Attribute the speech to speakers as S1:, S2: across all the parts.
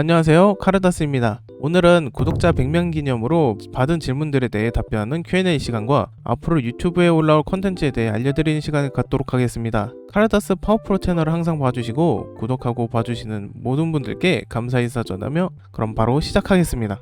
S1: 안녕하세요. 카르다스입니다. 오늘은 구독자 100명 기념으로 받은 질문들에 대해 답변하는 Q&A 시간과 앞으로 유튜브에 올라올 컨텐츠에 대해 알려드리는 시간을 갖도록 하겠습니다. 카르다스 파워프로 채널을 항상 봐주시고 구독하고 봐주시는 모든 분들께 감사 인사 전하며 그럼 바로 시작하겠습니다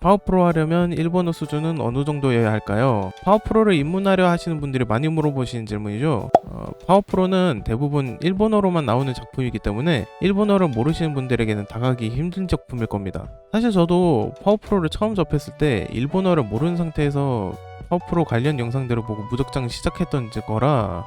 S1: 파워프로 하려면 일본어 수준은 어느 정도여야 할까요? 파워프로를 입문하려 하시는 분들이 많이 물어보시는 질문이죠. 어, 파워프로는 대부분 일본어로만 나오는 작품이기 때문에 일본어를 모르시는 분들에게는 다가기 힘든 작품일 겁니다. 사실 저도 파워프로를 처음 접했을 때 일본어를 모르는 상태에서 파워프로 관련 영상들을 보고 무작정 시작했던 거라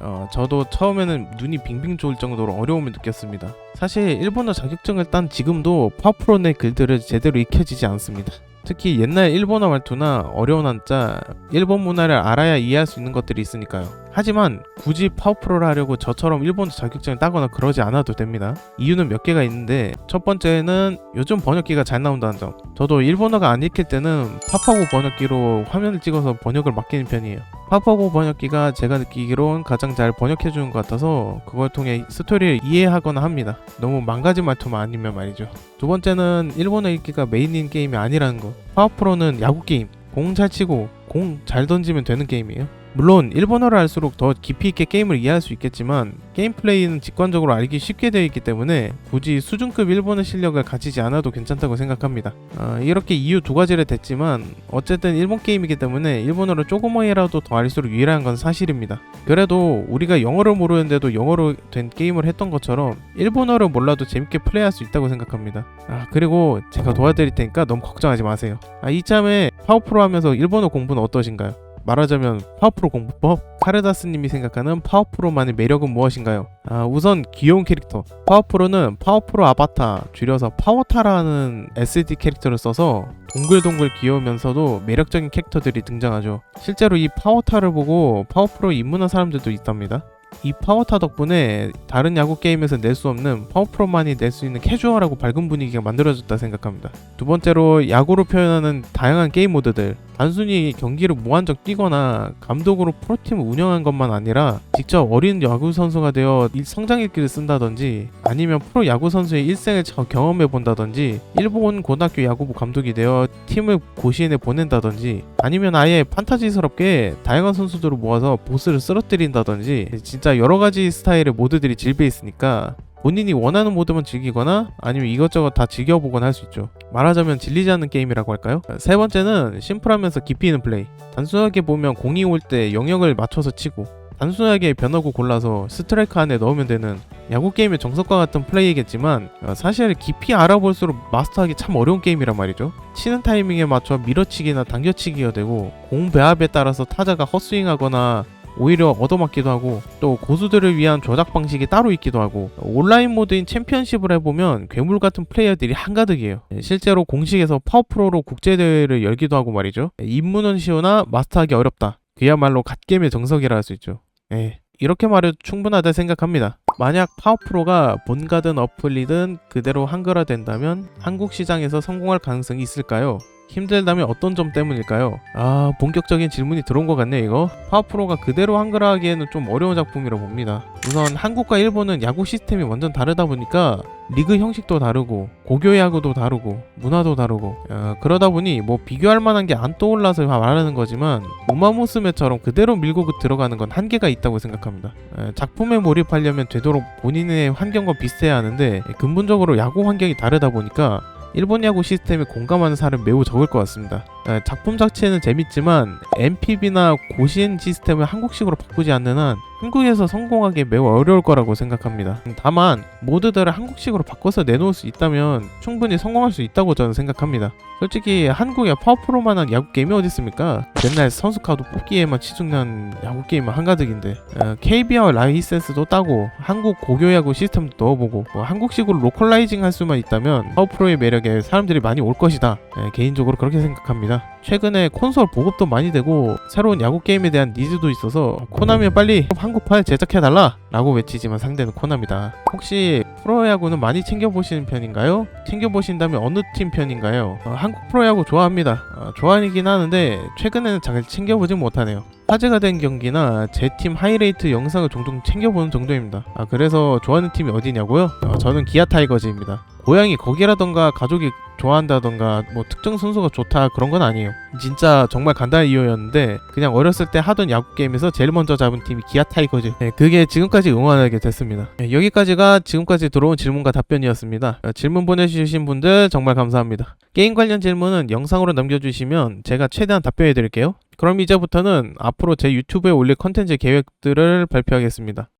S1: 어, 저도 처음에는 눈이 빙빙 좋을 정도로 어려움을 느꼈습니다. 사실 일본어 자격증을 딴 지금도 내 글들을 제대로 익혀지지 않습니다. 특히 옛날 일본어 말투나 어려운 한자, 일본 문화를 알아야 이해할 수 있는 것들이 있으니까요. 하지만 굳이 파워프로를 하려고 저처럼 일본어 자격증을 따거나 그러지 않아도 됩니다. 이유는 몇 개가 있는데 첫 번째는 요즘 번역기가 잘 나온다는 점. 저도 일본어가 안 읽힐 때는 파파고 번역기로 화면을 찍어서 번역을 맡기는 편이에요. 파파고 번역기가 제가 느끼기론 가장 잘 번역해 주는 것 같아서 그걸 통해 스토리를 이해하거나 합니다. 너무 망가진 말투만 아니면 말이죠. 두 번째는 일본어 읽기가 메인인 게임이 아니라는 거. 파워프로는 야구 게임. 공 잘 치고 공 잘 던지면 되는 게임이에요. 물론 일본어를 알수록 더 깊이 있게 게임을 이해할 수 있겠지만 게임 플레이는 직관적으로 알기 쉽게 되어 있기 때문에 굳이 수준급 일본어 실력을 가지지 않아도 괜찮다고 생각합니다. 아, 이렇게 이유 두 가지를 댔지만 어쨌든 일본 게임이기 때문에 일본어를 조금이라도 더 알수록 유리한 건 사실입니다. 그래도 우리가 영어를 모르는데도 영어로 된 게임을 했던 것처럼 일본어를 몰라도 재밌게 플레이할 수 있다고 생각합니다. 아 그리고 제가 도와드릴 테니까 너무 걱정하지 마세요. 아 이참에 파워프로 하면서 일본어 공부는 어떠신가요? 말하자면 파워프로 공부법? 카르다스님이 생각하는 파워프로만의 매력은 무엇인가요? 아, 우선 귀여운 캐릭터. 파워프로는 파워프로 아바타, 줄여서 파워타라는 SD 캐릭터를 써서 동글동글 귀여우면서도 매력적인 캐릭터들이 등장하죠. 실제로 이 파워타를 보고 파워프로 입문한 사람들도 있답니다. 이 파워타 덕분에 다른 야구 게임에서 낼 수 없는 파워프로만이 낼 수 있는 캐주얼하고 밝은 분위기가 만들어졌다 생각합니다. 두 번째로 야구로 표현하는 다양한 게임 모드들 단순히 경기를 무한정 뛰거나 감독으로 프로팀을 운영한 것만 아니라 직접 어린 야구 선수가 되어 이 성장일기를 쓴다든지 아니면 프로 야구 선수의 일생을 경험해 본다든지 일본 고등학교 야구부 감독이 되어 팀을 고시인에 보낸다든지 아니면 아예 판타지스럽게 다양한 선수들을 모아서 보스를 쓰러뜨린다든지 진짜 여러 가지 스타일의 모드들이 질배 있으니까 본인이 원하는 모드만 즐기거나 아니면 이것저것 다 즐겨보거나 할 수 있죠. 말하자면 질리지 않는 게임이라고 할까요? 세 번째는 심플하면서 깊이 있는 플레이. 단순하게 보면 공이 올 때 영역을 맞춰서 치고 단순하게 변화구 골라서 스트라이크 안에 넣으면 되는 야구 게임의 정석과 같은 플레이겠지만 어, 사실 깊이 알아볼수록 마스터하기 참 어려운 게임이란 말이죠. 치는 타이밍에 맞춰 밀어치기나 당겨치기가 되고 공 배합에 따라서 타자가 헛스윙하거나 오히려 얻어맞기도 하고 또 고수들을 위한 조작 방식이 따로 있기도 하고 온라인 모드인 챔피언십을 해보면 괴물 같은 플레이어들이 한가득이에요. 실제로 공식에서 파워프로로 국제대회를 열기도 하고 말이죠. 입문은 쉬우나 마스터하기 어렵다. 그야말로 갓겜의 정석이라 할 수 있죠. 예, 이렇게 말해도 충분하다 생각합니다. 만약 파워프로가 본가든 어플리든 그대로 한글화 된다면 한국 시장에서 성공할 가능성이 있을까요? 힘들다면 어떤 점 때문일까요? 아 본격적인 질문이 들어온 것 같네 이거. 파워프로가 그대로 한글화 하기에는 좀 어려운 작품이라고 봅니다. 우선 한국과 일본은 야구 시스템이 완전 다르다 보니까 리그 형식도 다르고 고교 야구도 다르고 문화도 다르고 어, 그러다 보니 뭐 비교할 만한 게 안 떠올라서 말하는 거지만 우마무스메처럼 그대로 밀고 들어가는 건 한계가 있다고 생각합니다. 에, 작품에 몰입하려면 되도록 본인의 환경과 비슷해야 하는데 근본적으로 야구 환경이 다르다 보니까 일본 야구 시스템에 공감하는 사람이 매우 적을 것 같습니다. 아, 작품 자체는 재밌지만 MPB나 고시엔 시스템을 한국식으로 바꾸지 않는 한 한국에서 성공하기 매우 어려울 거라고 생각합니다. 다만 모드들을 한국식으로 바꿔서 내놓을 수 있다면 충분히 성공할 수 있다고 저는 생각합니다. 솔직히 한국에 파워프로만한 야구 게임이 어디 있습니까? 맨날 선수 카드 뽑기에만 치중한 야구 게임은 한가득인데 어, KB와 라이센스도 따고 한국 고교 야구 시스템도 넣어보고 뭐 한국식으로 로컬라이징 할 수만 있다면 파워프로의 매력에 사람들이 많이 올 것이다. 예, 개인적으로 그렇게 생각합니다. 최근에 콘솔 보급도 많이 되고 새로운 야구 게임에 대한 니즈도 있어서 코나미 빨리 한국판 제작해달라 라고 외치지만 상대는 코나미다 혹시 프로야구는 많이 챙겨보시는 편인가요? 챙겨보신다면 어느 팀 편인가요? 어, 한국 프로야구 좋아합니다 어, 좋아하긴 하는데 최근에는 잘 챙겨보지 못하네요 화제가 된 경기나 제 팀 하이라이트 영상을 종종 챙겨보는 정도입니다. 아 그래서 좋아하는 팀이 어디냐고요? 어, 저는 기아 타이거즈입니다. 고향이 거기라던가 가족이 좋아한다던가 뭐 특정 선수가 좋다 그런 건 아니에요. 진짜 정말 간단한 이유였는데 그냥 어렸을 때 하던 야구 게임에서 제일 먼저 잡은 팀이 기아 타이거즈. 네, 그게 지금까지 응원하게 됐습니다. 네, 여기까지가 지금까지 들어온 질문과 답변이었습니다. 어, 질문 보내주신 분들 정말 감사합니다. 게임 관련 질문은 영상으로 남겨주시면 제가 최대한 답변해 드릴게요. 그럼 이제부터는 앞으로 제 유튜브에 올릴 컨텐츠 계획들을 발표하겠습니다.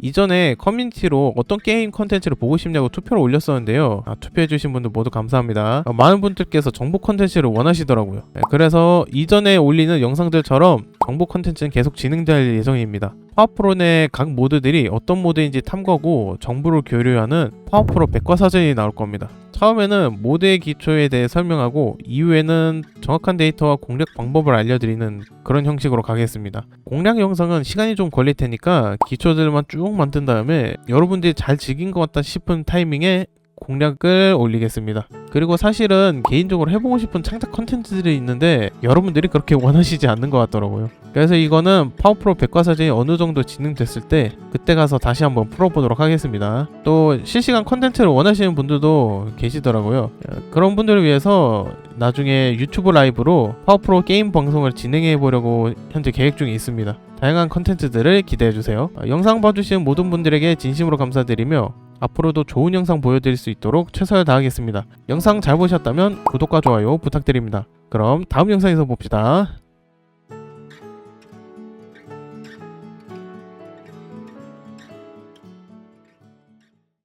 S1: 이전에 커뮤니티로 어떤 게임 컨텐츠를 보고 싶냐고 투표를 올렸었는데요. 아, 투표해주신 분들 모두 감사합니다. 어, 많은 분들께서 정보 컨텐츠를 원하시더라고요. 네, 그래서 이전에 올리는 영상들처럼 정보 컨텐츠는 계속 진행될 예정입니다. 파워프로 내 각 모드들이 어떤 모드인지 탐구하고 정보를 교류하는 파워프로 백과사전이 나올 겁니다. 처음에는 모드의 기초에 대해 설명하고 이후에는 정확한 데이터와 공략 방법을 알려드리는 그런 형식으로 가겠습니다. 공략 영상은 시간이 좀 걸릴 테니까 기초들만 쭉 만든 다음에 여러분들이 잘 즐긴 것 같다 싶은 타이밍에 공략을 올리겠습니다. 그리고 사실은 개인적으로 해보고 싶은 창작 컨텐츠들이 있는데 여러분들이 그렇게 원하시지 않는 것 같더라고요. 그래서 이거는 파워프로 백과사전이 어느 정도 진행됐을 때 그때 가서 다시 한번 풀어보도록 하겠습니다. 또 실시간 컨텐츠를 원하시는 분들도 계시더라고요. 어, 그런 분들을 위해서 나중에 유튜브 라이브로 파워프로 게임 방송을 진행해 보려고 현재 계획 중에 있습니다. 다양한 컨텐츠들을 기대해 주세요. 어, 영상 봐주시는 모든 분들에게 진심으로 감사드리며 앞으로도 좋은 영상 보여드릴 수 있도록 최선을 다하겠습니다. 영상 잘 보셨다면 구독과 좋아요 부탁드립니다. 그럼 다음 영상에서 봅시다.